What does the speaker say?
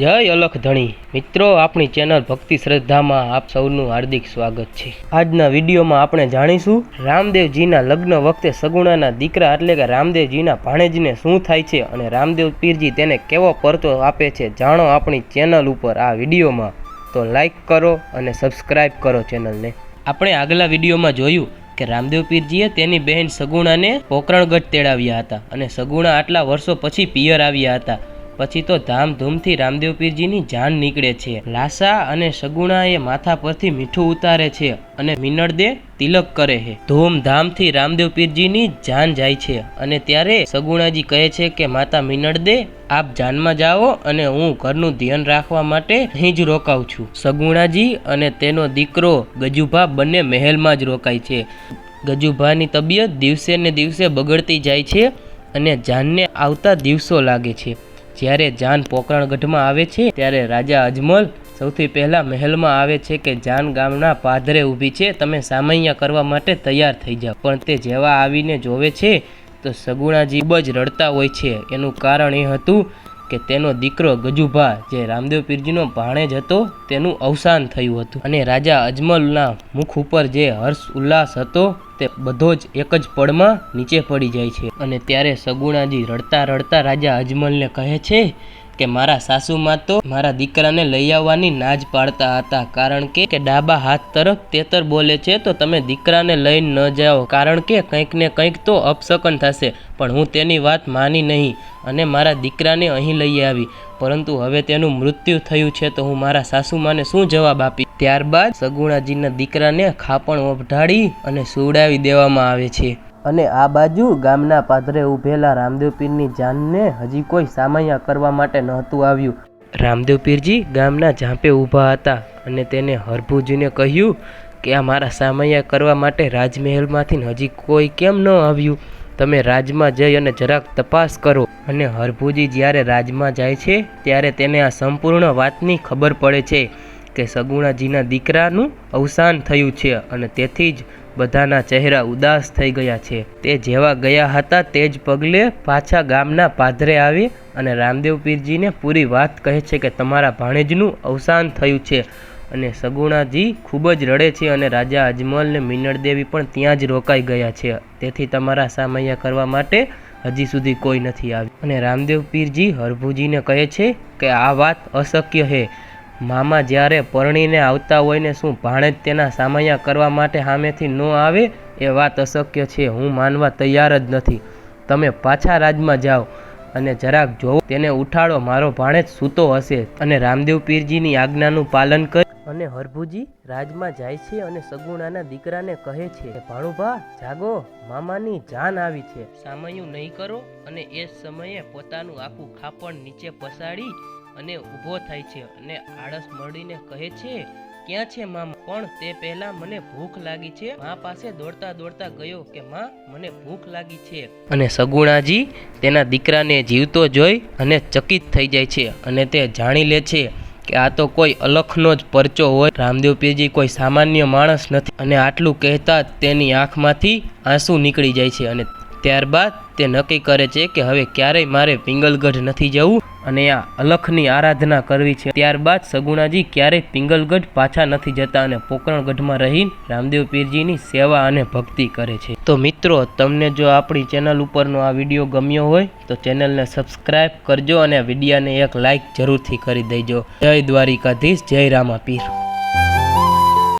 જય અલખ ધણી. મિત્રો, આપણી ચેનલ ભક્તિ શ્રદ્ધામાં આપ સૌનું હાર્દિક સ્વાગત છે. આજના વિડીયોમાં આપણે જાણીશું રામદેવજીના લગ્ન વખતે સગુણાના દીકરા એટલે કે રામદેવજીના ભાણેજને શું થાય છે અને રામદેવ પીરજી તેને કેવો પરચો આપે છે જાણો આપણી ચેનલ ઉપર આ વિડીયોમાં. તો લાઈક કરો અને સબસ્ક્રાઈબ કરો ચેનલને. આપણે આગલા વિડીયોમાં જોયું કે રામદેવ પીરજીએ તેની બહેન સગુણાને પોકરણગઢ તેડાવ્યા હતા અને સગુણા આટલા વર્ષો પછી પિયર આવ્યા હતા. પછી તો ધામધૂમથી રામદેવ પીરજીની જાન નીકળે છે. લાસા અને સગુણાએ માથા પરથી મીઠું ઉતારે છે અને મિનળદે તિલક કરે છે. ધૂમધામથી રામદેવ પીરજીની જાન જાય છે અને ત્યારે સગુણાજી કહે છે કે, માતા મિનળદે આપ જાનમાં જાઓ અને હું ઘરનું ધ્યાન રાખવા માટે અહીં જ રોકાઉં છું. સગુણાજી અને તેનો દીકરો ગજુભા બંને મહેલમાં જ રોકાય છે. ગજુભાની તબિયત દિવસે ને દિવસે બગડતી જાય છે અને જાનને આવતા દિવસો લાગે છે. જ્યારે જાન પોકરણગઢમાં આવે છે, ત્યારે રાજા અજમલ સૌથી પહેલાં મહેલમાં આવે છે કે જાન ગામના પાદરે ઊભી છે, તમે સામૈયા કરવા માટે તૈયાર થઈ જાઓ. પણ તે જેવા આવીને જોવે છે, તો સગુણાજી ખૂબ જ રડતા હોય છે. એનું કારણ એ હતું કે તેનો દીકરો ગજુભા, જે રામદેવ પીરજીનો ભાણેજ હતો, તેનું અવસાન થયું હતું. અને રાજા અજમલના મુખ ઉપર જે હર્ષ ઉલ્લાસ હતો, તે બધો જ એક જ પળમાં નીચે પડી જાય છે. અને ત્યારે સગુણાજી રડતા રડતા રાજા અજમલને કહે છે કે મારા સાસુમાં તો મારા દીકરાને લઈ આવવાની નાજ પાડતા હતા. કારણ કે કે ડાબા હાથ તરફ તેતર બોલે છે, તો તમે દીકરાને લઈને ન જાઓ. કારણ કે, કંઈક ને કંઈક તો અપશકન થશે, પણ હું તેની વાત માની નહીં અને મારા દીકરાને અહીં લઈ આવી. પરંતુ હવે તેનું મૃત્યુ થયું છે, તો હું મારા સાસુમાને શું જવાબ આપી? ત્યારબાદ સગુણાજીના દીકરાને ખાપણ ઓઢાડી અને સુવડાવી દેવામાં આવે છે. અને આ બાજુ ગામના પાદરે ઊભેલા રામદેવ પીરની જાનને હજી કોઈ સામૈયા કરવા માટે નહોતું આવ્યું. રામદેવ પીરજી ગામના ઝાંપે ઊભા હતા અને તેને હરભુજીને કહ્યું કે આ મારા સામૈયા કરવા માટે રાજમહેલમાંથી હજી કોઈ કેમ ન આવ્યું? તમે રાજમાં જઈ અને જરાક તપાસ કરો. અને હરભુજી જ્યારે રાજમાં જાય છે, ત્યારે તેને આ સંપૂર્ણ વાતની ખબર પડે છે કે સગુણાજીના દીકરાનું અવસાન થયું છે અને તેથી જ બધાના ચહેરા ઉદાસ થઈ ગયા છે. તે જેવા ગયા હતા તે જ પગલે પાછા ગામના પાદરે આવી અને રામદેવ પીરજીને પૂરી વાત કહે છે કે તમારા ભાણેજનું અવસાન થયું છે અને સગુણાજી ખૂબ જ રડે છે અને રાજા અજમલ ને મિનળદેવી પણ ત્યાં જ રોકાઈ ગયા છે. તેથી તમારા સામૈયા કરવા માટે હજી સુધી કોઈ નથી આવ્યું. અને રામદેવ પીરજી હરભુજીને કહે છે કે આ વાત અશક્ય છે. મામા જ્યારે પરણીને આવતા હોય ને શું ભાણેજ તેના સામૈયા કરવા માટે સામેથી ન આવે, એ વાત અશક્ય છે, હું માનવા તૈયાર જ નથી. તમે પાછા રાજમાં જાઓ અને જરાક જોવો, તેને ઉઠાડો, મારો ભાણેજ સૂતો હશે. અને રામદેવ પીરજીની આજ્ઞાનું પાલન કરી. અને હરભુજી રાજમાં જાય છે અને સગુણાના દીકરાને કહે છે, ભાણુભા, જાગો, મામાની જાન આવી છે. સામયું નહીં કરો. અને એ સમયે પોતાનું આખું ખાપણ નીચે પસાડી અને ઊભો થાય છે અને આળસ મળીને કહે છે, ક્યાં છે મામા? પણ તે પહેલા મને ભૂખ લાગી છે. મા પાસે દોડતા દોડતા ગયો કે, માં, મને ભૂખ લાગી છે. અને સગુણાજી તેના દીકરાને જીવતો જોઈ અને ચકિત થઈ જાય છે અને તે જાણી લે છે કે આ તો કોઈ અલખનો જ પરચો હોય. રામદેવ પીરજી કોઈ સામાન્ય માણસ નથી અને આટલું કહેતા તેની આંખમાંથી આંસુ નીકળી જાય છે અને ત્યારબાદ તે નક્કી કરે છે કે હવે ક્યારેય મારે પિંગલગઢ નથી જવું. અને આ અલખની આરાધના કરવી છે. ત્યારબાદ સગુણાજી ક્યારેય પિંગલગઢ પાછા નથી જતા અને પોકરણગઢમાં રહીને રામદેવ પીરજીની સેવા અને ભક્તિ કરે છે. તો મિત્રો, તમને જો આપણી ચેનલ ઉપરનો આ વીડિયો ગમ્યો હોય, તો ચેનલને સબસ્ક્રાઈબ કરજો અને વિડીયાને એક લાઇક જરૂરથી કરી દેજો. જય દ્વારિકાધીશ, જય રામા પીર